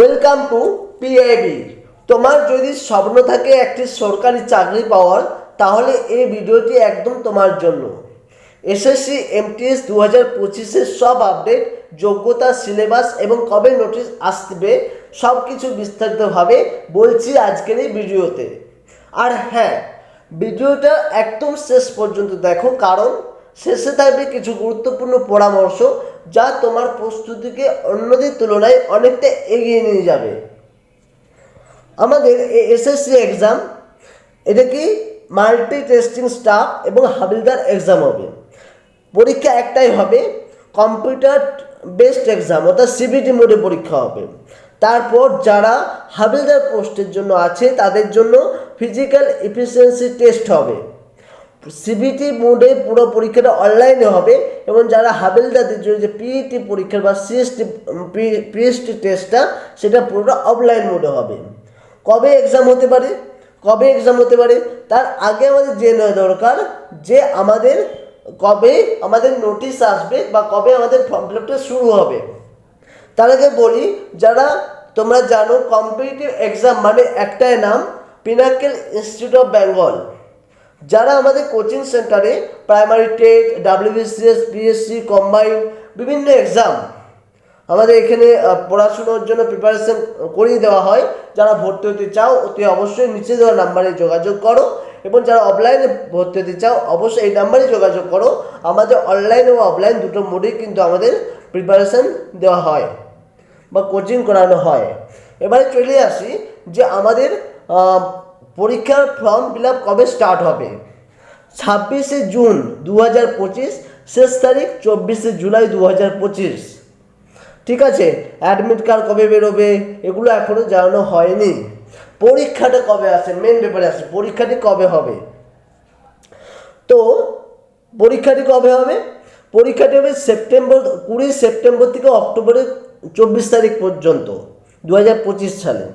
Welcome to PIB তোমার যদি স্বপ্ন থাকে একটি সরকারি চাকরি পাওয়ার, তাহলে এই ভিডিওটি একদম তোমার জন্য। এসএসসি এমটিএস দু হাজার পঁচিশের সব আপডেট, যোগ্যতা, সিলেবাস এবং কবে নোটিশ আসবে সব কিছু বিস্তারিতভাবে বলছি আজকের এই ভিডিওতে। আর হ্যাঁ ভিডিওটা একদম শেষ পর্যন্ত দেখো, কারণ শেষে থাকবে কিছু গুরুত্বপূর্ণ পরামর্শ। যা তোমার প্রস্তুতিকে অন্যদের তুলনায় অনেকটা এগিয়ে নিয়ে যাবে। আমাদের এই এসএসসি এক্সাম এটা কি মাল্টি টেস্টিং স্টাফ এবং হাবিলদার এক্সাম হবে। পরীক্ষা একটাই হবে কম্পিউটার বেসড এক্সাম অর্থাৎ সিবিটি মোডে পরীক্ষা হবে। তারপর যারা হাবিলদার পোস্টের জন্য আছে, তাদের জন্য ফিজিক্যাল এফিসিয়েন্সি টেস্ট হবে। সিবিটি মোডে পুরো পরীক্ষাটা অনলাইনে হবে এবং যারা হাবিলদারদের জন্য যে পিইটি পরীক্ষা বা সিএসটি পিএসটি টেস্টটা সেটা পুরোটা অফলাইন মোডে হবে। কবে এক্সাম হতে পারে? কবে এক্সাম হতে পারে? তার আগে আমাদের জেনে দরকার যে আমাদের কবে আমাদের নোটিশ আসবে বা কবে আমাদের ফর্ম ফিল আপটা শুরু হবে। তার আগে বলি, যারা তোমরা জানো কম্পিটিটিভ এক্সাম মানে একটাই নাম পিনাকেল ইনস্টিটিউট অফ বেঙ্গল যারা আমাদের কোচিং সেন্টারে primary TET WBCS PSC combine বিভিন্ন এক্সাম আমাদের এখানে পড়াশুনোর জন্য প্রিপারেশন করিয়ে দেওয়া হয়। যারা ভর্তি হতে চাও, অতি অবশ্যই নিচে দেওয়া নাম্বারে যোগাযোগ করো এবং যারা অফলাইনে ভর্তি হতে চাও, অবশ্যই এই নাম্বারে যোগাযোগ করো। আমাদের অনলাইন ও অফলাইন দুটো মোডেই কিন্তু আমাদের প্রিপারেশন দেওয়া হয় বা কোচিং করানো হয়। এবারে চলে আসি যে আমাদের পরীক্ষার ফর্ম ফিল কবে স্টার্ট হবে? ছাব্বিশে জুন দু হাজার পঁচিশ, শেষ তারিখ চব্বিশে জুলাই দু হাজার পঁচিশ। ঠিক আছে অ্যাডমিট কার্ড কবে বেরোবে, এগুলো এখনও জানানো হয়নি। পরীক্ষাটা কবে আসে? মেন ব্যাপারে আসে, পরীক্ষাটি কবে হবে? তো, পরীক্ষাটি কবে হবে? পরীক্ষাটি হবে সেপ্টেম্বর, কুড়ি সেপ্টেম্বর থেকে অক্টোবরের চব্বিশ তারিখ পর্যন্ত দু হাজার পঁচিশ সালে।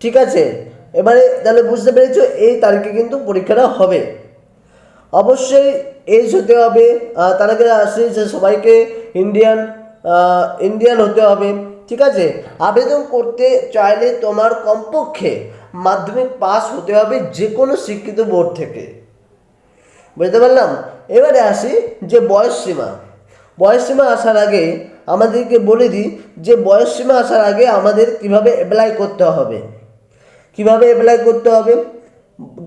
ঠিক আছে এবারে তাহলে বুঝতে পেরেছ, এই তারিখে কিন্তু পরীক্ষাটা হবে। অবশ্যই এজ হতে হবে তার আগে আসে যে সবাইকে ইন্ডিয়ান ইন্ডিয়ান হতে হবে, ঠিক আছে? আবেদন করতে চাইলে তোমার কমপক্ষে মাধ্যমিক পাস হতে হবে যে কোনো শিক্ষিত বোর্ড থেকে। বুঝতে পারলাম? এবারে আসি যে বয়স সীমা। বয়স সীমা আসার আগে আমাদেরকে বলে দিই যে বয়স সীমা আসার আগে আমাদের কীভাবে অ্যাপ্লাই করতে হবে। কীভাবে অ্যাপ্লাই করতে হবে?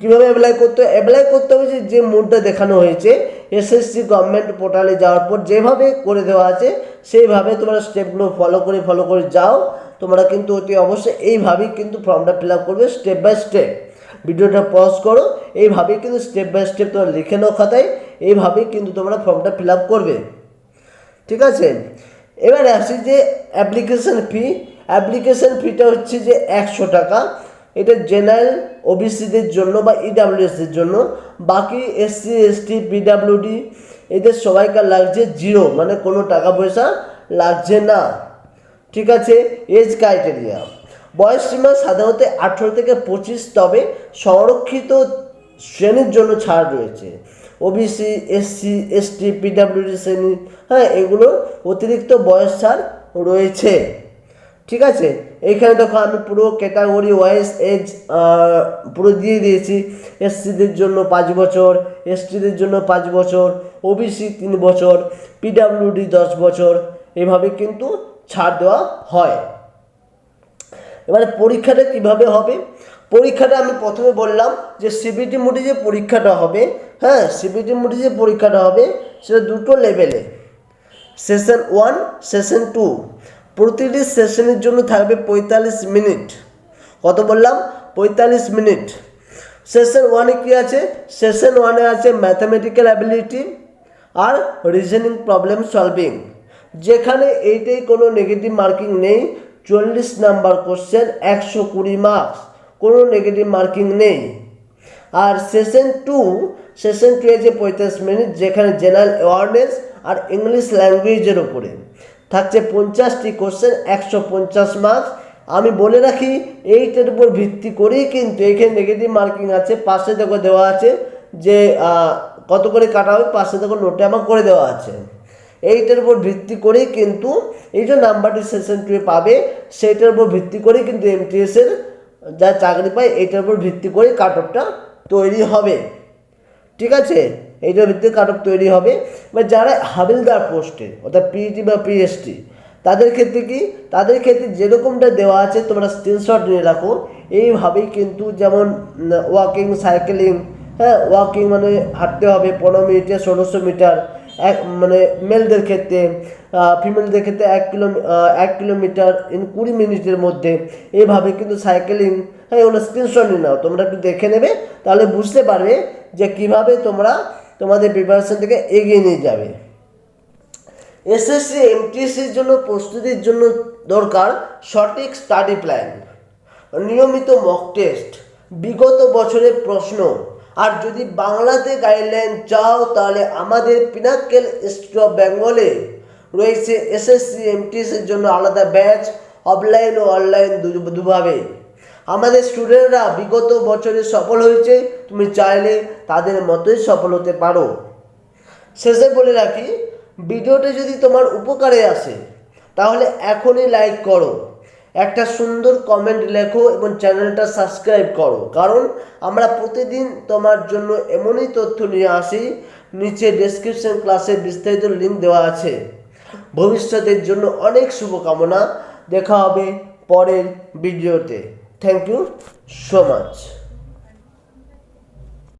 কীভাবে অ্যাপ্লাই করতে হবে অ্যাপ্লাই করতে হবে যে যে মোডটা দেখানো হয়েছে এসএসসি গভর্নমেন্ট পোর্টালে যাওয়ার পর যেভাবে করে দেওয়া আছে, সেইভাবে তোমরা স্টেপগুলো ফলো করে ফলো করে যাও। তোমরা কিন্তু অতি অবশ্যই এইভাবেই কিন্তু ফর্মটা ফিল আপ করবে স্টেপ বাই স্টেপ ভিডিওটা পজ করো, এইভাবেই কিন্তু স্টেপ বাই স্টেপ তোমরা লিখে নাও খাতায়, এইভাবেই কিন্তু তোমরা ফর্মটা ফিল আপ করবে। ঠিক আছে? এবারে আসি যে অ্যাপ্লিকেশন ফি অ্যাপ্লিকেশন ফিটা হচ্ছে যে একশো টাকা। এটা জেনারেল ওবিসিদের জন্য বা ইডাব্লিউএসদের জন্য। বাকি এসসি এসটি পিডাব্লিউডি এদের সবাইকার লাগছে জিরো মানে কোনো টাকা পয়সা লাগছে না। ঠিক আছে? এজ ক্রাইটেরিয়া বয়স সীমা সাধারণত আঠেরো থেকে পঁচিশ, তবে সংরক্ষিত শ্রেণির জন্য ছাড় রয়েছে। ওবিসি এসসি এসটি পিডাব্লিউডি শ্রেণি হ্যাঁ এগুলোর অতিরিক্ত বয়স ছাড় রয়েছে। ঠিক আছে? এইখানে দেখো আমি পুরো ক্যাটাগরি ওয়াইজ এজ পুরো দিয়ে দিয়েছি। এসসিদের জন্য পাঁচ বছর এসটিদের জন্য পাঁচ বছর ওবিসি তিন বছর পিডাব্লিউডি দশ বছর, এভাবে কিন্তু ছাড় দেওয়া হয়। এবারে পরীক্ষাটা কীভাবে হবে? পরীক্ষাটা আমি প্রথমে বললাম যে সিবিটি মুডি যে পরীক্ষাটা হবে হ্যাঁ সিবিটি মুডি যে পরীক্ষাটা হবে, সেটা দুটো লেভেলে সেশন ওয়ান সেশন টু প্রতিটি সেশনের জন্য থাকবে পঁয়তাল্লিশ মিনিট। কত বললাম? পঁয়তাল্লিশ মিনিট। সেশন ওয়ানে কী আছে? সেশন ওয়ানে আছে ম্যাথামেটিক্যাল অ্যাবিলিটি আর রিজনিং প্রবলেম সলভিং যেখানে এইটাই কোনো নেগেটিভ মার্কিং নেই, চল্লিশ নাম্বার কোশ্চেন একশো কুড়ি মার্কস কোনো নেগেটিভ মার্কিং নেই। আর সেশন টু সেশন টু আছে পঁয়তাল্লিশ মিনিট, যেখানে জেনারেল অ্যাওয়ারনেস আর ইংলিশ ল্যাঙ্গুয়েজের ওপরে থাকছে পঞ্চাশটি কোশ্চেন একশো পঞ্চাশ মার্কস আমি বলে রাখি, এইটার উপর ভিত্তি করেই কিন্তু এখানে নেগেটিভ মার্কিং আছে, পাশে দেখো দেওয়া আছে যে কত করে কাটা হবে, পাশে দেখো নোটে আমার করে দেওয়া আছে। এইটার উপর ভিত্তি করেই কিন্তু এই যে নাম্বারটি সেশন টুয়ে পাবে, সেইটার উপর ভিত্তি করেই কিন্তু এমটিএসের যা চাকরি পায়, এইটার উপর ভিত্তি করে কাট অফটা তৈরি হবে। ঠিক আছে? এইটার ভিত্তিতে কাট তৈরি হবে। বা যারা হাবিলদার পোস্টে অর্থাৎ পিইটি বা পিএসটি তাদের ক্ষেত্রে কি? তাদের ক্ষেত্রে যেরকমটা দেওয়া আছে, তোমরা স্ক্রিনশট নিয়ে রাখো। এইভাবেই কিন্তু যেমন ওয়াকিং সাইকেলিং হ্যাঁ ওয়াকিং মানে হাঁটতে হবে, পনেরো মিনিটে ষোলোশো মিটার, এক মানে মেলদের ক্ষেত্রে ফিমেলদের ক্ষেত্রে এক কিলো এক কিলোমিটার ইন কুড়ি মিনিটের মধ্যে। এইভাবে কিন্তু সাইকেলিং হ্যাঁ এগুলো স্ক্রিনশট নিয়ে নাও। তোমরা একটু দেখে নেবে, তাহলে বুঝতে পারবে যে কীভাবে তোমরা তোমাদের প্রিপারেশন থেকে এগিয়ে নিয়ে যাবে। এসএসসি এমটিএসসির জন্য প্রস্তুতির জন্য দরকার সঠিক স্টাডি প্ল্যান নিয়মিত মক টেস্ট বিগত বছরের প্রশ্ন। আর যদি বাংলাতে গাইডলাইন চাও, তাহলে আমাদের পিনাক্কেল ইনস্টিটিউট অফ বেঙ্গলে রয়েছে এসএসসি এমটিএসের জন্য আলাদা ব্যাচ অফলাইন ও অনলাইন দুভাবে। আমাদের স্টুডেন্টরা বিগত বছরে সফল হয়েছে, তুমি চাইলে তাদের মতোই সফল হতে পারো। শেষে বলে রাখি, ভিডিওটা যদি তোমার উপকারে আসে, তাহলে এখনই লাইক করো। একটা সুন্দর কমেন্ট লেখো এবং চ্যানেলটা সাবস্ক্রাইব করো। কারণ আমরা প্রতিদিন তোমার জন্য এমনই তথ্য নিয়ে আসি, নিচে ডেসক্রিপশন ক্লাসে বিস্তারিত লিঙ্ক দেওয়া আছে। ভবিষ্যতের জন্য অনেক শুভকামনা। দেখা হবে পরের ভিডিওতে। Thank you so much